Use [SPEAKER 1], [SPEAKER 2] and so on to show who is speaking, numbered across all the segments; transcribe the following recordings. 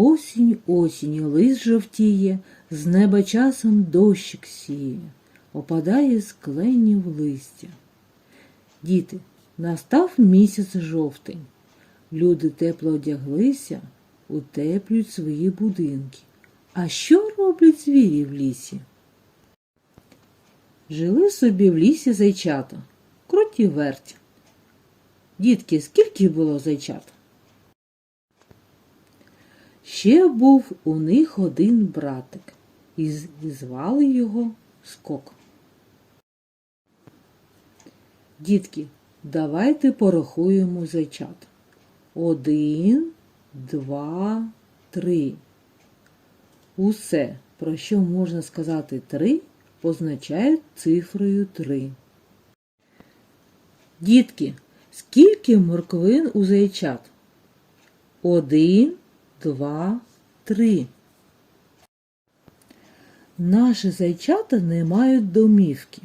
[SPEAKER 1] Осінь, осінь, лист жовтіє, з неба часом дощик сіє, опадає з кленів листя. Діти, настав місяць жовтень. Люди тепло одяглися, утеплюють свої будинки. А що роблять звірі в лісі? Жили собі в лісі зайчата, круті верть. Дітки, скільки було зайчат? Ще був у них один братик, і звали його Скок. Дітки, давайте порахуємо зайчат. Один, два, три. Усе, про що можна сказати три, позначають цифрою три. Дітки, скільки морквин у зайчат? Один, два, три. Наші зайчата не мають домівки.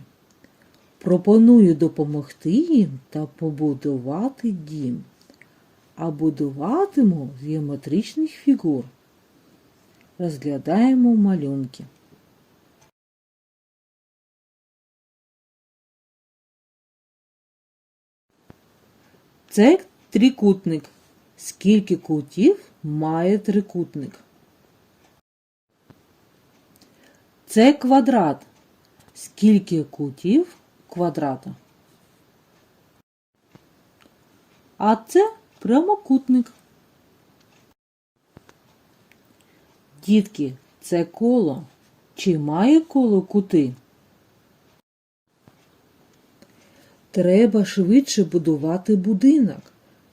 [SPEAKER 1] Пропоную допомогти їм та побудувати дім. А будуватиму з геометричних фігур. Розглядаємо малюнки. Це трикутник. Скільки кутів має трикутник? Це квадрат. Скільки кутів квадрата? А це прямокутник. Дітки, це коло. Чи має коло кути? Треба швидше будувати будинок.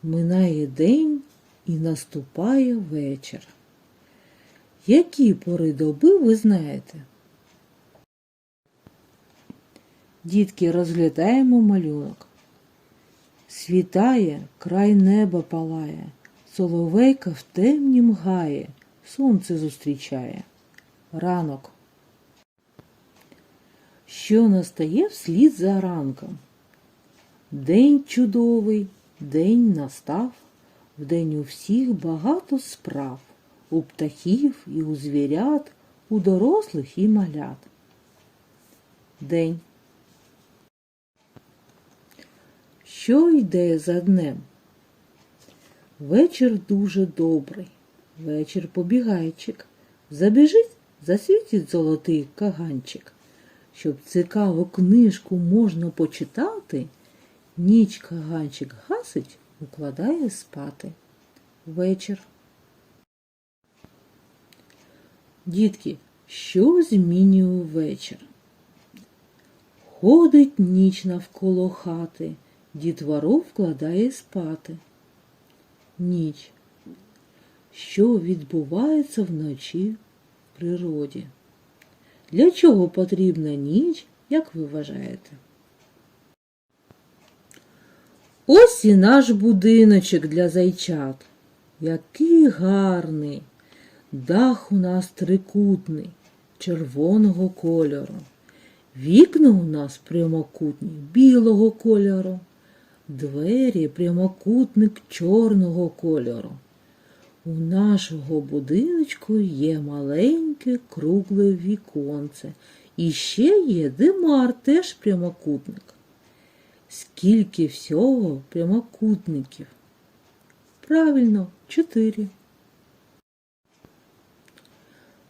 [SPEAKER 1] Минає день і наступає вечір. Які пори доби ви знаєте? Дітки, розглядаємо малюнок. Світає, край неба палає, соловейка в темнім гає, сонце зустрічає. Ранок. Що настає вслід за ранком? День чудовий, день настав, вдень у всіх багато справ, у птахів і у звірят, у дорослих і малят. День. Що йде за днем? Вечір дуже добрий, вечір побігайчик. Забіжить, засвітить золотий каганчик. Щоб цікаву книжку можна почитати, ніч каганчик гасить, укладає спати. Вечір. Дітки, що змінює вечір? Ходить ніч навколо хати, дітвору вкладає спати. Ніч. Що відбувається вночі в природі? Для чого потрібна ніч, як ви вважаєте? Ось і наш будиночок для зайчат. Який гарний. Дах у нас трикутний, червоного кольору. Вікна у нас прямокутні, білого кольору. Двері прямокутник чорного кольору. У нашого будиночку є маленьке кругле віконце. І ще є димар, теж прямокутник. Скільки всього прямокутників? Правильно, чотири.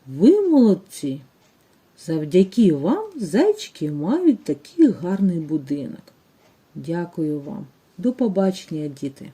[SPEAKER 1] Ви молодці. Завдяки вам зайчики мають такий гарний будинок. Дякую вам. До побачення, діти.